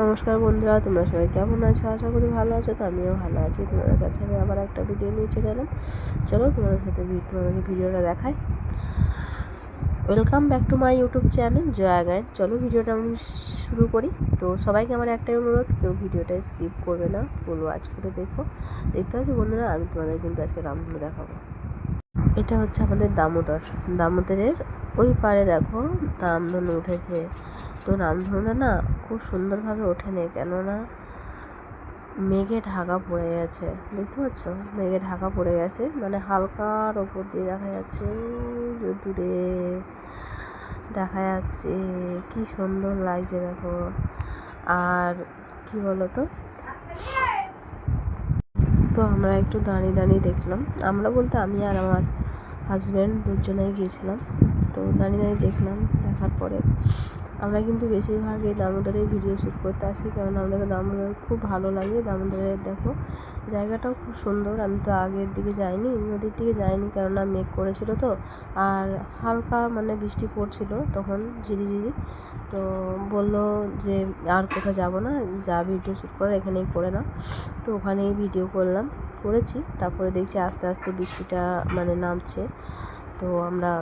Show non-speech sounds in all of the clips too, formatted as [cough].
নমস্কার বন্ধুরা, তোমরা সবাই কেমন আছো? আশা করি ভালো আছো, তো আমিও ভালো আছি। তোমাদের কাছে আমি আবার একটা ভিডিও নিয়ে চলে এলাম। চলো তোমাদের সাথে তোমাদেরকে ভিডিওটা দেখাই। Welcome back to my YouTube channel Jaya চলো ভিডিওটা আমি শুরু করি। তো সবাইকে আমার একটাই অনুরোধ, কেউ ভিডিওটা স্কিপ করবে না ফুল ওয়াচ করে দেখো। দেখতে পাচ্ছি বন্ধুরা, আমি তোমাদের কিন্তু আজকে রামধনু দেখাবো। এটা হচ্ছে আমাদের দামোদর। দামোদরের ওই পারে দেখো রামধনু উঠেছে। তো রামধনুটা না খুব সুন্দরভাবে ওঠেনি কেননা মেঘে ঢাকা পড়ে গেছে। দেখতে পাচ্ছ? মেঘে ঢাকা পড়ে গেছে। মানে হালকার ওপর দিয়ে দেখা যাচ্ছে। দূরে দেখা যাচ্ছে। কি সুন্দর লাগছে দেখো। আর কি বলতো? তো আমরা একটু দাঁড়িয়ে দাঁড়িয়ে দেখলাম। আমরা বলতে আমি আর আমার হাজব্যান্ড দুজনেই গিয়েছিলাম। তো দাঁড়িয়ে দাঁড়িয়ে দেখলাম। দেখার পরে আমরা কিন্তু বেশিরভাগ এই দামোদরের ভিডিও শ্যুট করতে আসি কারণ আমাদের দামোদর খুব ভালো লাগে। দামোদরের দেখো, জায়গাটাও খুব সুন্দর। আমি তো আগের দিকে যাইনি, নদীর দিকে যাইনি, কেননা মেঘ করেছিল তো। আর হালকা মানে বৃষ্টি পড়ছিল তখন ঝিরিঝিরি তো বলল যে আর কোথাও যাব না, যা ভিডিও শ্যুট করার এখানেই করে না তো ওখানেই ভিডিও করলাম, করেছি। তারপরে দেখছি আস্তে আস্তে বৃষ্টিটা মানে নামছে। তো আমরা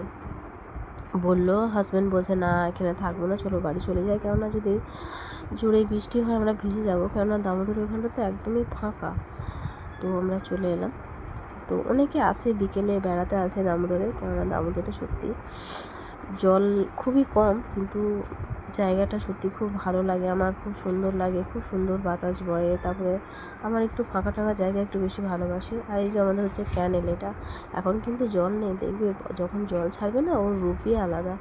বলল হাজব্যান্ড বলছে, না, এখানে থাকব না, চলো বাড়ি চলে যাই। কেননা যদি জোরে বৃষ্টি হয়, আমরা ভিজে যাব। কেননা দামোদর ওখানটা তো একদমই ফাঁকা। তো আমরা চলে এলাম। তো অনেকে আসে, বিকেলে বেড়াতে আসে দামোদরে। কেননা দামোদরে সত্যি জল খুবই কম, কিন্তু জায়গাটা সত্যি খুব ভালো লাগে, আমার খুব সুন্দর লাগে, খুব সুন্দর বাতাস বয়ে, তারপরে আমার একটু ফাঁকা টাকা জায়গা একটু বেশি ভালোবাসি, আর এই যে আমাদের হচ্ছে ক্যানেল এটা, এখন কিন্তু জল নেই, দেখবে যখন জল ছাড়বে না, ওর রূপই আলাদা।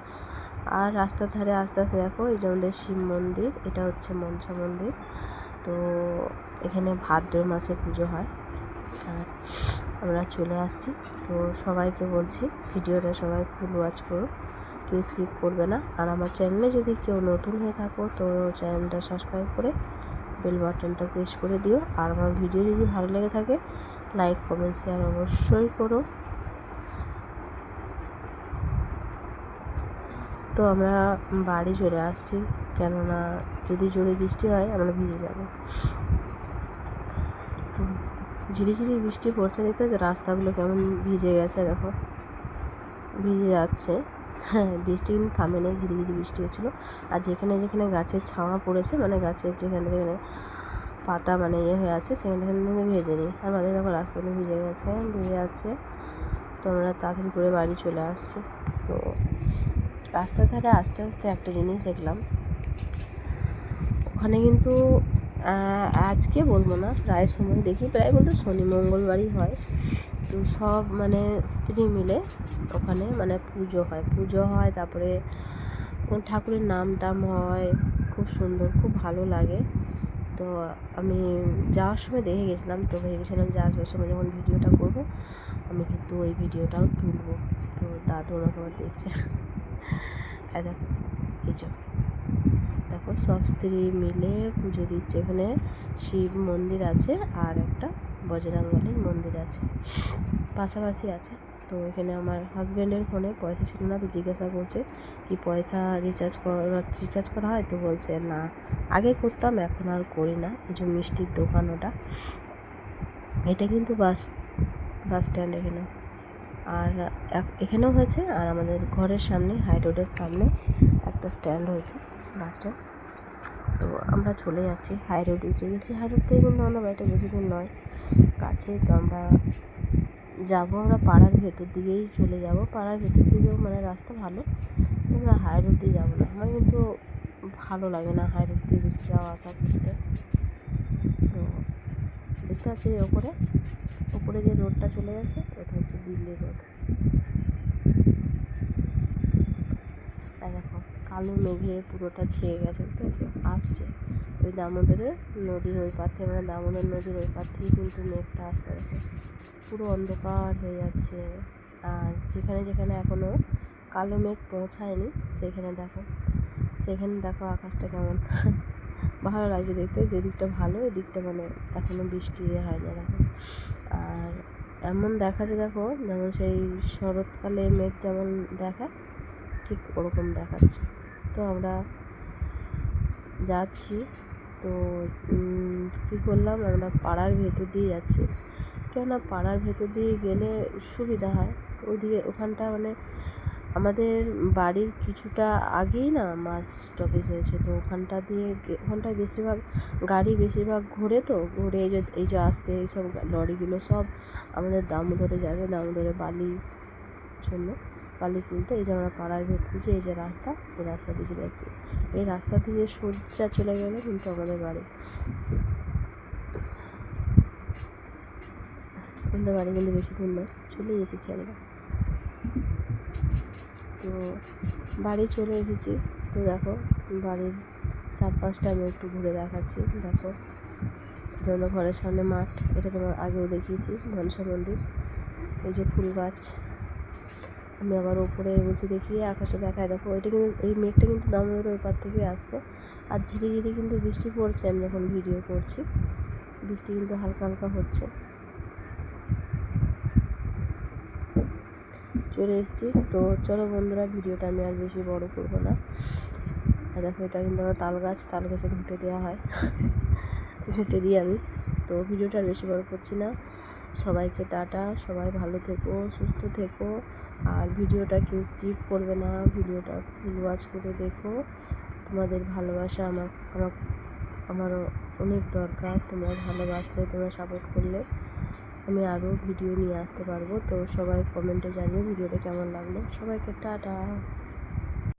আর রাস্তার ধারে আস্তে আস্তে দেখো, এই যে আমাদের শিব মন্দির, এটা হচ্ছে মনসা মন্দির, তো এখানে ভাদ্র মাসে পুজো হয়, আর আমরা চলে আসছি, তো সবাইকে বলছি, ভিডিওটা সবাই ফুল ওয়াচ করো। কেউ স্কিপ করবে না। আর আমার চ্যানেলে যদি কেউ নতুন হয়ে থাকো, তো চ্যানেলটা সাবস্ক্রাইব করে বেল বাটনটা প্রেস করে দিও। আর আমার ভিডিও যদি ভালো লেগে থাকে, লাইক, কমেন্ট, শেয়ার অবশ্যই করো। তো আমরা বাড়ি চলে আসছি, কেননা যদি জোরে বৃষ্টি হয়, আমরা ভিজে যাব। তো ঝিরিঝিরি বৃষ্টি পড়ছে দেখতে রাস্তাগুলো কেমন ভিজে গেছে, দেখো। ভিজে যাচ্ছে। হ্যাঁ বৃষ্টি কিন্তু থামে নেই ঝিরিঝিরি বৃষ্টি হচ্ছিল। আর যেখানে যেখানে গাছের ছাওয়া পড়েছে মানে গাছের যেখানে যেখানে পাতা মানে ইয়ে হয়ে আছে, সেখানে সেখানে ভেজে নিই আর মাঝে দেখো রাস্তাগুলো ভিজে গেছে, ভিজে যাচ্ছে। তো আমরা তাড়াতাড়ি করে বাড়ি চলে আসছি। তো রাস্তার ধারে আস্তে আস্তে একটা জিনিস দেখলাম। ওখানে কিন্তু আজকে বলব না, প্রায় সময় দেখি, প্রায় বলতে শনি, মঙ্গলবারই হয়। তো সব মানে স্ত্রী মিলে ওখানে মানে পুজো হয়। পুজো হয়, তারপরে ঠাকুরের নাম টাম হয়, খুব সুন্দর, খুব ভালো লাগে। তো আমি যাওয়ার সময় দেখে গেছিলাম, তো ভেবেছিলাম যে আসবার সময় যখন ভিডিওটা করব, আমি কিন্তু ওই ভিডিওটাও তুলবো। তো দাদু আমার দেখছে। দেখো দেখো, সব স্ত্রী মিলে পুজো দিচ্ছে। এখানে শিব মন্দির আছে আর একটা বজরাঙ্গলির মন্দির আছে। পাশাপাশি আছে। তো এখানে আমার হাজব্যান্ডের ফোনে পয়সা ছিল না, তো জিজ্ঞাসা করছে কি পয়সা রিচার্জ করা রিচার্জ করা হয়? তো বলছে, না, আগে করতাম, এখন আর করি না। যে মিষ্টির দোকান ওটা। এটা কিন্তু বাস বাস স্ট্যান্ড এখানে আর এখানেও হয়েছে, আর আমাদের ঘরের সামনে হাই রোডের সামনে একটা স্ট্যান্ড হয়েছে বাসটা তো আমরা চলে যাচ্ছি হাই রোড উঠে গেছি। হাই রোড থেকে কিন্তু আমরা বাড়িটা বেশি দূর নয়। কাছে তো আমরা যাব, আমরা পাড়ার ভেতর দিকেই চলে যাব। পাড়ার ভেতর দিকেও মানে রাস্তা ভালো, আমরা হাই রোড দিয়ে যাব না। আমার কিন্তু ভালো লাগে না হাই রোড দিয়ে বেশি যাওয়া, আসা করতে। তো দেখতে পাচ্ছি ওপরে ওপরে যে রোডটা চলে গেছে, ওটা হচ্ছে দিল্লি রোড দেখো কালো মেঘে পুরোটা ছেয়ে গেছে বুঝতে আসছে। ওই দামোদরের নদীর ওই পার থেকে মানে দামোদর নদীর ওই পার থেকে কিন্তু মেঘটা আসছে, দেখো। পুরো অন্ধকার হয়ে যাচ্ছে। আর যেখানে যেখানে এখনও কালো মেঘ পৌঁছায়নি, সেখানে দেখো সেখানে দেখো আকাশটা কেমন। [laughs] ভালো লাগছে দেখতে, যে দিকটা ভালো, ওই দিকটা মানে এখনও বৃষ্টি হয় না দেখো। আর এমন দেখাচ্ছে, দেখো, যেমন সেই শরৎকালে মেঘ যেমন দেখায়, ঠিক ওরকম দেখাচ্ছে। তো আমরা যাচ্ছি। তো কী করলাম? আমরা পাড়ার ভেতর দিয়ে যাচ্ছি। কেননা পাড়ার ভেতর দিয়ে গেলে সুবিধা হয়। ওইদিকে ওখানটা মানে আমাদের বাড়ির কিছুটা আগেই না মাছ স্টপেজ হয়েছে। তো ওখানটা দিয়ে ওখানটায় বেশিরভাগ গাড়ি বেশিরভাগ ঘোরে তো, ঘুরে এই যে এই যে আসছে এইসব লরিগুলো সব আমাদের দামোদরে যাবে দামোদরে বালি জন্য। বালি তুলতে এই যে আমরা পাড়ার ভেতরে যে এই যে রাস্তা, এই রাস্তা দিয়ে চলে যাচ্ছি। এই রাস্তা দিয়ে সোজা চলে গেলে কিন্তু আমাদের বাড়ি। আমাদের বাড়ি কিন্তু বেশি দূর নয়, চলে এসেছি আমরা। তো বাড়ি চলে এসেছি। তো দেখো, বাড়ির চারপাশটা আমি একটু ঘুরে দেখাচ্ছি। দেখো যেমন ঘরের সামনে মাঠ, এটা তোমার আগেও দেখিয়েছি মনসা মন্দির। এই যে ফুল গাছ। আমি আবার ওপরে বলছি দেখিয়ে আকাশটা দেখায় দেখো। এটা কিন্তু, এই মেঘটা কিন্তু দামোদর ওই পার থেকে আসছে। আর ঝিরিঝিরি কিন্তু বৃষ্টি পড়ছে, আমি যখন ভিডিও করছি, বৃষ্টি কিন্তু হালকা হালকা হচ্ছে। চলে এসেছি। তো চলো বন্ধুরা, ভিডিওটা আমি আর বেশি বড় করব না। আর দেখো, এটা কিন্তু আমার তাল গাছ, তাল গাছে ঘুঁটে দেওয়া হয়। ঘুঁটে দিই আমি। তো ভিডিওটা আর বেশি বড় করছি না। সবাইকে টাটা, সবাই ভালো থেকো, সুস্থ থেকো। আর ভিডিওটা কেউ স্কিপ করবে না, ভিডিওটা ওয়াচ করে দেখো। তোমাদের ভালোবাসা আমার আমার, আমারও অনেক দরকার, তোমরা ভালোবাসলে, তোমরা সাপোর্ট করলে আমি আরও ভিডিও নিয়ে আসতে পারব। তো সবাই কমেন্টে জানিয়ে ভিডিওটা কেমন লাগল। সবাইকে টাটা।